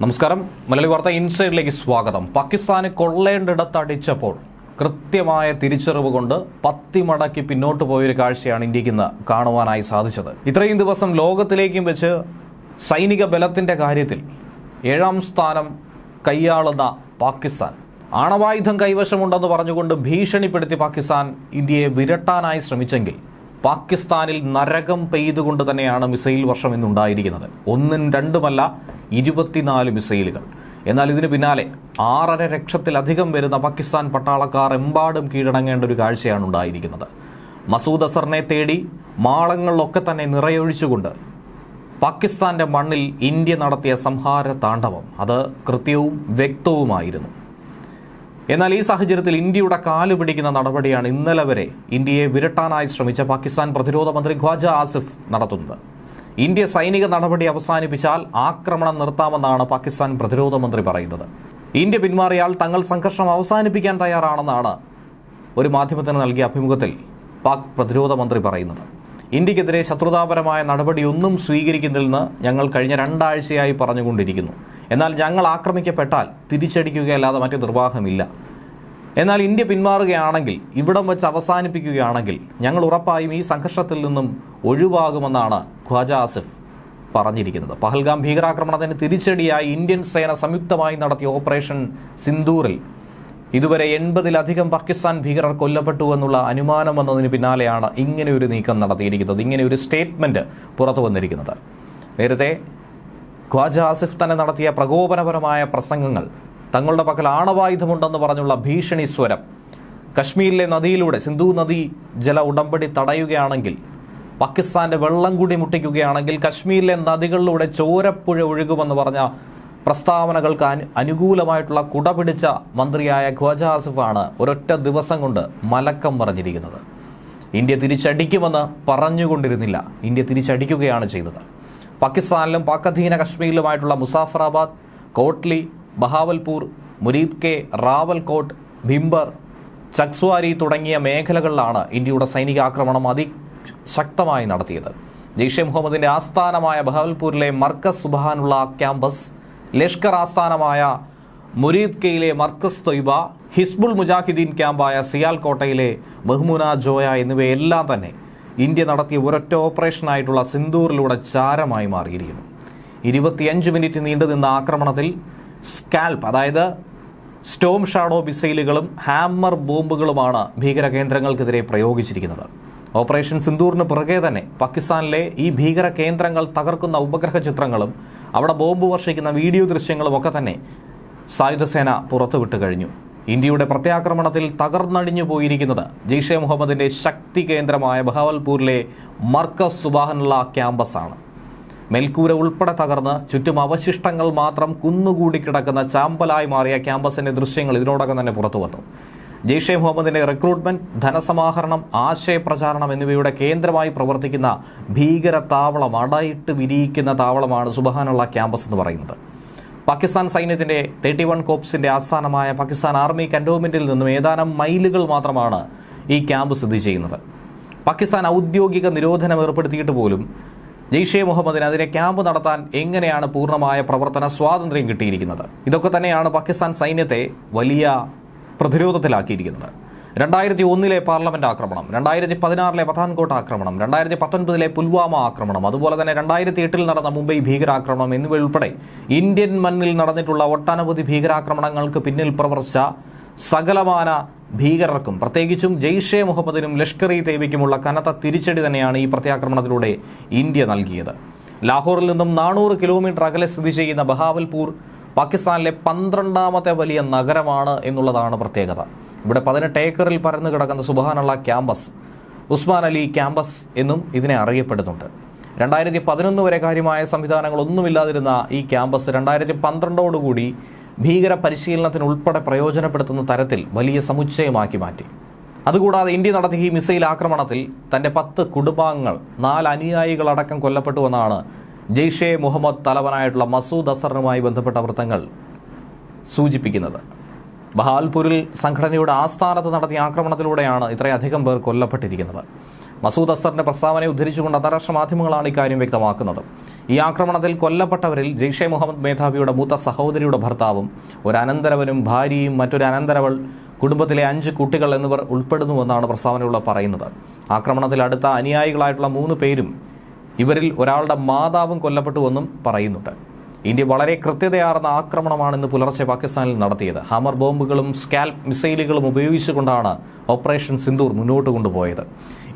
നമസ്കാരം. മലയാളി വാർത്ത ഇൻസൈഡിലേക്ക് സ്വാഗതം. പാകിസ്ഥാന് കൊള്ളേണ്ടിടത്തടിച്ചപ്പോൾ കൃത്യമായ തിരിച്ചറിവ് കൊണ്ട് പത്തിമടക്കി പിന്നോട്ട് പോയൊരു കാഴ്ചയാണ് ഇന്ത്യയ്ക്ക് ഇന്ന് കാണുവാനായി സാധിച്ചത്. ഇത്രയും ദിവസം ലോകത്തിലേക്കും വെച്ച് സൈനിക ബലത്തിന്റെ കാര്യത്തിൽ ഏഴാം സ്ഥാനം കൈയാളുന്ന പാകിസ്ഥാൻ. ആണവായുധം കൈവശമുണ്ടെന്ന് പറഞ്ഞുകൊണ്ട് ഭീഷണിപ്പെടുത്തി പാകിസ്ഥാൻ ഇന്ത്യയെ വിരട്ടാനായി ശ്രമിച്ചെങ്കിൽ പാകിസ്ഥാനിൽ നരകം പെയ്തുകൊണ്ട് തന്നെയാണ് മിസൈൽ വർഷം ഇന്നുണ്ടായിരിക്കുന്നത് ഒന്നും രണ്ടുമല്ല ഇരുപത്തിനാല് മിസൈലുകൾ. എന്നാൽ ഇതിന് പിന്നാലെ ആറര ലക്ഷത്തിലധികം വരുന്ന പാകിസ്ഥാൻ പട്ടാളക്കാർ എമ്പാടും കീഴടങ്ങേണ്ട ഒരു കാഴ്ചയാണ് ഉണ്ടായിരിക്കുന്നത്. മസൂദ് അസറിനെ തേടി മാളങ്ങളിലൊക്കെ തന്നെ നിറയൊഴിച്ചുകൊണ്ട് പാകിസ്ഥാന്റെ മണ്ണിൽ ഇന്ത്യ നടത്തിയ സംഹാര താണ്ഡവം. അത് കൃത്യവും വ്യക്തവുമായിരുന്നു. എന്നാൽ ഈ സാഹചര്യത്തിൽ ഇന്ത്യയുടെ കാൽ പിടിക്കുന്ന നടപടിയാണ് ഇന്നലെ വരെ ഇന്ത്യയെ വിരട്ടാനായി ശ്രമിച്ച പാകിസ്ഥാൻ പ്രതിരോധ മന്ത്രി ഖ്വാജ ആസിഫ് നടത്തുന്നത്. ഇന്ത്യ സൈനിക നടപടി അവസാനിപ്പിച്ചാൽ ആക്രമണം നിർത്താമെന്നാണ് പാകിസ്ഥാൻ പ്രതിരോധ മന്ത്രി പറയുന്നത്. ഇന്ത്യ പിന്മാറിയാൽ തങ്ങൾ സംഘർഷം അവസാനിപ്പിക്കാൻ തയ്യാറാണെന്നാണ് ഒരു മാധ്യമത്തിന് നൽകിയ അഭിമുഖത്തിൽ പാക് പ്രതിരോധ മന്ത്രി പറയുന്നത്. ഇന്ത്യക്കെതിരെ ശത്രുതാപരമായ നടപടിയൊന്നും സ്വീകരിക്കുന്നില്ലെന്ന് ഞങ്ങൾ കഴിഞ്ഞ രണ്ടാഴ്ചയായി പറഞ്ഞുകൊണ്ടിരിക്കുന്നു. എന്നാൽ ഞങ്ങൾ ആക്രമിക്കപ്പെട്ടാൽ തിരിച്ചടിക്കുകയല്ലാതെ മറ്റു നിർവാഹമില്ല. എന്നാൽ ഇന്ത്യ പിന്മാറുകയാണെങ്കിൽ ഇവിടം വെച്ച് അവസാനിപ്പിക്കുകയാണെങ്കിൽ ഞങ്ങൾ ഉറപ്പായും ഈ സംഘർഷത്തിൽ നിന്നും ഒഴിവാകുമെന്നാണ് ഖ്വാജ ആസിഫ് പറഞ്ഞിരിക്കുന്നത്. പഹൽഗാം ഭീകരാക്രമണത്തിന് തിരിച്ചടിയായി ഇന്ത്യൻ സേന സംയുക്തമായി നടത്തിയ ഓപ്പറേഷൻ സിന്ദൂറിൽ ഇതുവരെ എൺപതിലധികം പാകിസ്ഥാൻ ഭീകരർ കൊല്ലപ്പെട്ടു എന്നുള്ള അനുമാനം വന്നതിന് പിന്നാലെയാണ് ഇങ്ങനെ ഒരു നീക്കം നടത്തിയിരിക്കുന്നത്. ഇങ്ങനെ ഒരു സ്റ്റേറ്റ്മെന്റ് പുറത്തു വന്നിരിക്കുന്നത്. നേരത്തെ ഖ്വാജ ആസിഫ് തന്നെ നടത്തിയ പ്രകോപനപരമായ പ്രസംഗങ്ങൾ തങ്ങളുടെ പക്കൽ ആണവായുധമുണ്ടെന്ന് പറഞ്ഞുള്ള ഭീഷണി സ്വരം. കശ്മീരിലെ നദിയിലൂടെ സിന്ധു നദി ജല ഉടമ്പടി തടയുകയാണെങ്കിൽ പാകിസ്ഥാന്റെ വെള്ളം കൂടി മുട്ടിക്കുകയാണെങ്കിൽ കശ്മീരിലെ നദികളിലൂടെ ചോരപ്പുഴ ഒഴുകുമെന്ന് പറഞ്ഞ പ്രസ്താവനകൾക്ക് അനു അനുകൂലമായിട്ടുള്ള കുട പിടിച്ച മന്ത്രിയായ ഖ്വാജ ആസിഫാണ് ഒരൊറ്റ ദിവസം കൊണ്ട് മലക്കം പറഞ്ഞിരിക്കുന്നത് ഇന്ത്യ തിരിച്ചടിക്കുമെന്ന് പറഞ്ഞുകൊണ്ടിരുന്നില്ല. ഇന്ത്യ തിരിച്ചടിക്കുകയാണ് ചെയ്തത്. പാകിസ്ഥാനിലും പാക് അധീന കശ്മീരിലുമായിട്ടുള്ള മുസാഫറാബാദ് കോട്ട്ലി ബഹാവൽപൂർ മുരീദ് കെ റാവൽകോട്ട് ഭിംബർ ചക്സ്വാരി തുടങ്ങിയ മേഖലകളിലാണ് ഇന്ത്യയുടെ സൈനിക ആക്രമണം അതിശക്തമായി നടത്തിയത്. ജെയ്ഷെ മുഹമ്മദിന്റെ ആസ്ഥാനമായ ബഹാവൽപൂരിലെ മർക്കസ് സുബാനുള്ള ക്യാമ്പസ് ലഷ്കർ ആസ്ഥാനമായ മുരീദ് കെയിലെ മർക്കസ് തൊയ്ബ ഹിസ്ബുൾ മുജാഹിദ്ദീൻ ക്യാമ്പായ സിയാൽ കോട്ടയിലെ ബഹ്മുന ജോയ എന്നിവയെല്ലാം തന്നെ ഇന്ത്യ നടത്തിയ ഒരൊറ്റ ഓപ്പറേഷനായിട്ടുള്ള സിന്ദൂറിലൂടെ ചാരമായി മാറിയിരിക്കുന്നു. ഇരുപത്തിയഞ്ച് മിനിറ്റ് നീണ്ടുനിന്ന ആക്രമണത്തിൽ സ്കാൽപ്പ് അതായത് സ്റ്റോം ഷാഡോ മിസൈലുകളും ഹാമർ ബോംബുകളുമാണ് ഭീകര കേന്ദ്രങ്ങൾക്കെതിരെ പ്രയോഗിച്ചിരിക്കുന്നത്. ഓപ്പറേഷൻ സിന്ദൂറിന് പുറകെ തന്നെ പാകിസ്ഥാനിലെ ഈ ഭീകര കേന്ദ്രങ്ങൾ തകർക്കുന്ന ഉപഗ്രഹ ചിത്രങ്ങളും അവിടെ ബോംബ് വർഷിക്കുന്ന വീഡിയോ ദൃശ്യങ്ങളും ഒക്കെ തന്നെ സായുധസേന പുറത്തുവിട്ട് കഴിഞ്ഞു. ഇന്ത്യയുടെ പ്രത്യാക്രമണത്തിൽ തകർന്നടിഞ്ഞു പോയിരിക്കുന്നത് ജെയ്ഷെ മുഹമ്മദിന്റെ ശക്തി കേന്ദ്രമായ ബഹാവൽപൂരിലെ മർക്കസ് സുബാഹനുള്ള ക്യാമ്പസാണ്. മെൽക്കൂര ഉൾപ്പെടെ തകർന്ന് ചുറ്റും അവശിഷ്ടങ്ങൾ മാത്രം കുന്നുകൂടി കിടക്കുന്ന ചാമ്പലായി മാറിയ ക്യാമ്പസിന്റെ ദൃശ്യങ്ങൾ ഇതിനോടകം തന്നെ പുറത്തു വന്നു. ജെയ്ഷെ മുഹമ്മദിന്റെ റിക്രൂട്ട്മെന്റ് ധനസമാഹരണം ആശയപ്രചാരണം എന്നിവയുടെ കേന്ദ്രമായി പ്രവർത്തിക്കുന്ന ഭീകര താവളം അടയിട്ട് വിരിയിക്കുന്ന താവളമാണ് സുബഹാനുള്ള ക്യാമ്പസ് എന്ന് പറയുന്നത്. പാകിസ്ഥാൻ സൈന്യത്തിന്റെ തേർട്ടി വൺ കോപ്സിന്റെ ആസ്ഥാനമായ പാകിസ്ഥാൻ ആർമി കന്റോൺമെന്റിൽ നിന്നും ഏതാനും മൈലുകൾ മാത്രമാണ് ഈ ക്യാമ്പ് സ്ഥിതി ചെയ്യുന്നത്. പാകിസ്ഥാൻ ഔദ്യോഗിക നിരോധനം ഏർപ്പെടുത്തിയിട്ട് പോലും ജെയ്ഷെ മുഹമ്മദിന് അതിനെ ക്യാമ്പ് നടത്താൻ എങ്ങനെയാണ് പൂർണമായ പ്രവർത്തന സ്വാതന്ത്ര്യം കിട്ടിയിരിക്കുന്നത്? ഇതൊക്കെ തന്നെയാണ് പാകിസ്ഥാൻ സൈന്യത്തെ വലിയ പ്രതിരോധത്തിലാക്കിയിരിക്കുന്നത്. രണ്ടായിരത്തി ഒന്നിലെ പാർലമെന്റ് ആക്രമണം രണ്ടായിരത്തി പതിനാറിലെ പത്താൻകോട്ട് ആക്രമണം രണ്ടായിരത്തി പത്തൊൻപതിലെ പുൽവാമ ആക്രമണം അതുപോലെ തന്നെ രണ്ടായിരത്തി എട്ടിൽ നടന്ന മുംബൈ ഭീകരാക്രമണം എന്നിവ ഉൾപ്പെടെ ഇന്ത്യൻ മണ്ണിൽ നടന്നിട്ടുള്ള ഒട്ടനവധി ഭീകരാക്രമണങ്ങൾക്ക് പിന്നിൽ പ്രവർത്തിച്ച സകലമാന ഭീകരർക്കും പ്രത്യേകിച്ചും ജെയ്ഷെ മുഹമ്മദിനും ലഷ്കർ ഇ തേബയ്ക്കുമുള്ള കനത്ത തിരിച്ചടി തന്നെയാണ് ഈ പ്രത്യാക്രമണത്തിലൂടെ ഇന്ത്യ നൽകിയത്. ലാഹോറിൽ നിന്നും നാനൂറ് കിലോമീറ്റർ അകലെ സ്ഥിതി ചെയ്യുന്ന ബഹാവൽപൂർ പാകിസ്ഥാനിലെ പന്ത്രണ്ടാമത്തെ വലിയ നഗരമാണ് എന്നുള്ളതാണ് പ്രത്യേകത. ഇവിടെ പതിനെട്ട് ഏക്കറിൽ പരന്നു കിടക്കുന്ന സുബാനുള്ള ക്യാമ്പസ് ഉസ്മാൻ അലി ക്യാമ്പസ് എന്നും ഇതിനെ അറിയപ്പെടുന്നുണ്ട്. രണ്ടായിരത്തി പതിനൊന്ന് വരെ കാര്യമായ സംവിധാനങ്ങളൊന്നുമില്ലാതിരുന്ന ഈ ക്യാമ്പസ് രണ്ടായിരത്തി പന്ത്രണ്ടോടുകൂടി ഭീകര പരിശീലനത്തിനുൾപ്പെടെ പ്രയോജനപ്പെടുത്തുന്ന തരത്തിൽ വലിയ സമുച്ചയമാക്കി മാറ്റി. അതുകൂടാതെ ഇന്ത്യ നടത്തിയ ഈ മിസൈൽ ആക്രമണത്തിൽ തന്റെ പത്ത് കുടുംബാംഗങ്ങൾ നാല് അനുയായികളടക്കം കൊല്ലപ്പെട്ടുവെന്നാണ് ജെയ്ഷെ മുഹമ്മദ് തലവനായിട്ടുള്ള മസൂദ് അസറിനുമായി ബന്ധപ്പെട്ട വൃത്തങ്ങൾ സൂചിപ്പിക്കുന്നത്. ബഹാൽപൂരിൽ സംഘടനയുടെ ആസ്ഥാനത്ത് നടത്തിയ ആക്രമണത്തിലൂടെയാണ് ഇത്രയധികം പേർ കൊല്ലപ്പെട്ടിരിക്കുന്നത്. മസൂദ് അസറിന്റെ പ്രസ്താവനയെ ഉദ്ധരിച്ചുകൊണ്ട് അന്താരാഷ്ട്ര മാധ്യമങ്ങളാണ് ഇക്കാര്യം വ്യക്തമാക്കുന്നത്. ഈ ആക്രമണത്തിൽ കൊല്ലപ്പെട്ടവരിൽ ജെയ്ഷെ മുഹമ്മദ് മേധാവിയുടെ മൂത്ത സഹോദരിയുടെ ഭർത്താവും ഒരു അനന്തരവനും ഭാര്യയും മറ്റൊരു അനന്തരവൾ കുടുംബത്തിലെ അഞ്ച് കുട്ടികൾ എന്നിവർ ഉൾപ്പെടുന്നുവെന്നാണ് പ്രസ്താവനയുള്ള പറയുന്നത്. ആക്രമണത്തിൽ അടുത്ത അനുയായികളായിട്ടുള്ള മൂന്ന് പേരും ഇവരിൽ ഒരാളുടെ മാതാവും കൊല്ലപ്പെട്ടുവെന്നും പറയുന്നുണ്ട്. ഇന്ത്യ വളരെ കൃത്യതയാർന്ന ആക്രമണമാണ് ഇന്ന് പുലർച്ചെ പാകിസ്ഥാനിൽ നടത്തിയത്. ഹാമർ ബോംബുകളും സ്കാൽപ് മിസൈലുകളും ഉപയോഗിച്ചുകൊണ്ടാണ് ഓപ്പറേഷൻ സിന്ദൂർ മുന്നോട്ട് കൊണ്ടുപോയത്.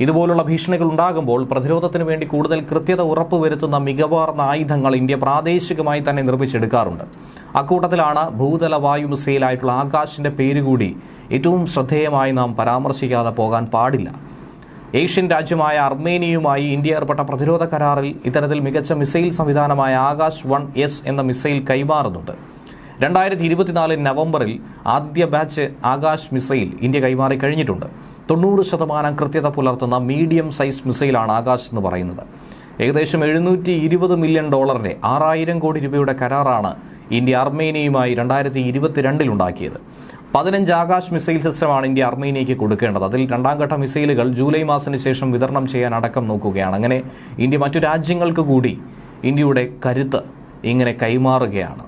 ഇതുപോലുള്ള ഭീഷണികൾ ഉണ്ടാകുമ്പോൾ പ്രതിരോധത്തിന് വേണ്ടി കൂടുതൽ കൃത്യത ഉറപ്പുവരുത്തുന്ന മികവാർന്ന ആയുധങ്ങൾ ഇന്ത്യ പ്രാദേശികമായി തന്നെ നിർമ്മിച്ചെടുക്കാറുണ്ട്. അക്കൂട്ടത്തിലാണ് ഭൂതല വായു മിസൈലായിട്ടുള്ള ആകാശിന്റെ പേരുകൂടി ഏറ്റവും ശ്രദ്ധേയമായി നാം പരാമർശിക്കാതെ പോകാൻ പാടില്ല. ഏഷ്യൻ രാജ്യമായ അർമേനിയയുമായി ഇന്ത്യ ഏർപ്പെട്ട പ്രതിരോധ കരാറിൽ ഇത്തരത്തിൽ മികച്ച മിസൈൽ സംവിധാനമായ ആകാശ് വൺ എസ് എന്ന മിസൈൽ കൈമാറുന്നുണ്ട്. രണ്ടായിരത്തി ഇരുപത്തിനാല് നവംബറിൽ ആദ്യ ബാച്ച് ആകാശ് മിസൈൽ ഇന്ത്യ കൈമാറി കഴിഞ്ഞിട്ടുണ്ട്. തൊണ്ണൂറ് ശതമാനം കൃത്യത പുലർത്തുന്ന മീഡിയം സൈസ് മിസൈലാണ് ആകാശ് എന്ന് പറയുന്നത്. ഏകദേശം എഴുന്നൂറ്റി ഇരുപത് മില്യൺ ഡോളറിന്റെ ആറായിരം കോടി രൂപയുടെ കരാറാണ് ഇന്ത്യ അർമേനിയയുമായി രണ്ടായിരത്തി ഇരുപത്തിരണ്ടിലുണ്ടാക്കിയത് പതിനഞ്ച് ആകാശ് മിസൈൽ സിസ്റ്റമാണ് ഇന്ത്യ അർമേനിയയ്ക്ക് കൊടുക്കേണ്ടത്. അതിൽ രണ്ടാം ഘട്ട മിസൈലുകൾ ജൂലൈ മാസത്തിന് ശേഷം വിതരണം ചെയ്യാൻ അടക്കം നോക്കുകയാണ്. അങ്ങനെ ഇന്ത്യ മറ്റു രാജ്യങ്ങൾക്ക് കൂടി ഇന്ത്യയുടെ കരുത്ത് ഇങ്ങനെ കൈമാറുകയാണ്.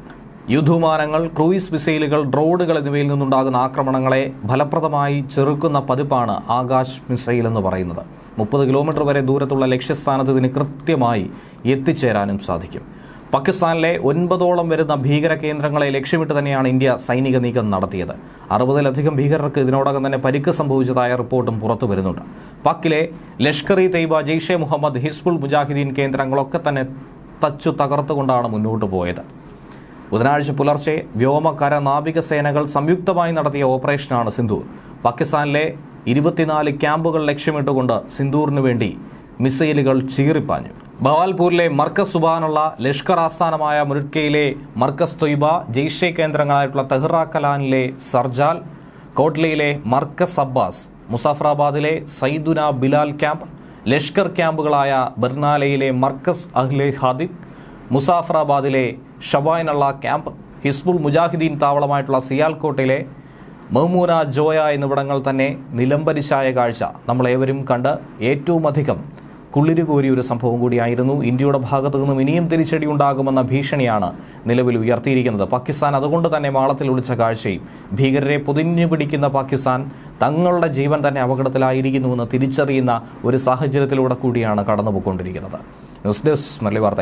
യുദ്ധവിമാനങ്ങൾ ക്രൂയിസ് മിസൈലുകൾ ഡ്രോണുകൾ എന്നിവയിൽ നിന്നുണ്ടാകുന്ന ആക്രമണങ്ങളെ ഫലപ്രദമായി ചെറുക്കുന്ന പതിപ്പാണ് ആകാശ് മിസൈൽ എന്ന് പറയുന്നത്. മുപ്പത് കിലോമീറ്റർ വരെ ദൂരത്തുള്ള ലക്ഷ്യസ്ഥാനത്ത് ഇതിന് കൃത്യമായി എത്തിച്ചേരാനും സാധിക്കും. പാകിസ്ഥാനിലെ ഒൻപതോളം വരുന്ന ഭീകര കേന്ദ്രങ്ങളെ ലക്ഷ്യമിട്ട് തന്നെയാണ് ഇന്ത്യ സൈനിക നീക്കം നടത്തിയത്. അറുപതിലധികം ഭീകരർക്ക് ഇതിനോടകം തന്നെ പരിക്ക് സംഭവിച്ചതായ റിപ്പോർട്ടും പുറത്തു വരുന്നുണ്ട്. പാക്കിലെ ലഷ്കർ ഇ തൈബ ജെയ്ഷെ മുഹമ്മദ് ഹിസ്ബുൾ മുജാഹിദീൻ കേന്ദ്രങ്ങളൊക്കെ തന്നെ തച്ചു തകർത്തുകൊണ്ടാണ് മുന്നോട്ട് പോയത്. ബുധനാഴ്ച പുലർച്ചെ വ്യോമ കര നാവിക സേനകൾ സംയുക്തമായി നടത്തിയ ഓപ്പറേഷനാണ് സിന്ധൂർ പാകിസ്ഥാനിലെ ഇരുപത്തിനാല് ക്യാമ്പുകൾ ലക്ഷ്യമിട്ടുകൊണ്ട് സിന്ധൂറിനു വേണ്ടി മിസൈലുകൾ ചീറിപ്പാഞ്ഞു. ബവാൽപൂരിലെ മർക്കസ് സുബാനുള്ള ലഷ്കർ ആസ്ഥാനമായ മുരുക്കയിലെ മർക്കസ് തൊയ്ബ ജെയ്ഷെ കേന്ദ്രങ്ങളായിട്ടുള്ള തെഹ്റ കലാനിലെ സർജാൽ കോട്ട്ലയിലെ മർക്കസ് അബ്ബാസ് മുസാഫറാബാദിലെ സൈദുന ബിലാൽ ക്യാമ്പ് ലഷ്കർ ക്യാമ്പുകളായ ബർനാലയിലെ മർക്കസ് അഹ്ലെ ഹാദിദ് മുസാഫറാബാദിലെ ഷബായനുള്ള ക്യാമ്പ് ഹിസ്ബുൾ മുജാഹിദീൻ താവളമായിട്ടുള്ള സിയാൽകോട്ടിലെ മഹ്മൂന ജോയ എന്നിവിടങ്ങൾ തന്നെ നിലംപരിശായ കാഴ്ച നമ്മളേവരും കണ്ട് ഏറ്റവും കോരിയ ഒരു സംഭവം കൂടിയായിരുന്നു. ഇന്ത്യയുടെ ഭാഗത്തു നിന്നും ഇനിയും തിരിച്ചടി ഉണ്ടാകുമെന്ന ഭീഷണിയാണ് നിലവിൽ ഉയർത്തിയിരിക്കുന്നത്. പാകിസ്ഥാൻ അതുകൊണ്ട് തന്നെ മാളത്തിൽ ഒളിച്ച കാഴ്ചയും ഭീകരരെ പൊതിഞ്ഞു പിടിക്കുന്ന പാകിസ്ഥാൻ തങ്ങളുടെ ജീവൻ തന്നെ അപകടത്തിലായിരിക്കുന്നുവെന്ന് തിരിച്ചറിയുന്ന ഒരു സാഹചര്യത്തിലൂടെ കൂടിയാണ് കടന്നുപോയിക്കൊണ്ടിരിക്കുന്നത്. ന്യൂസ് ഡെസ്ക് മല്ലി വാർത്ത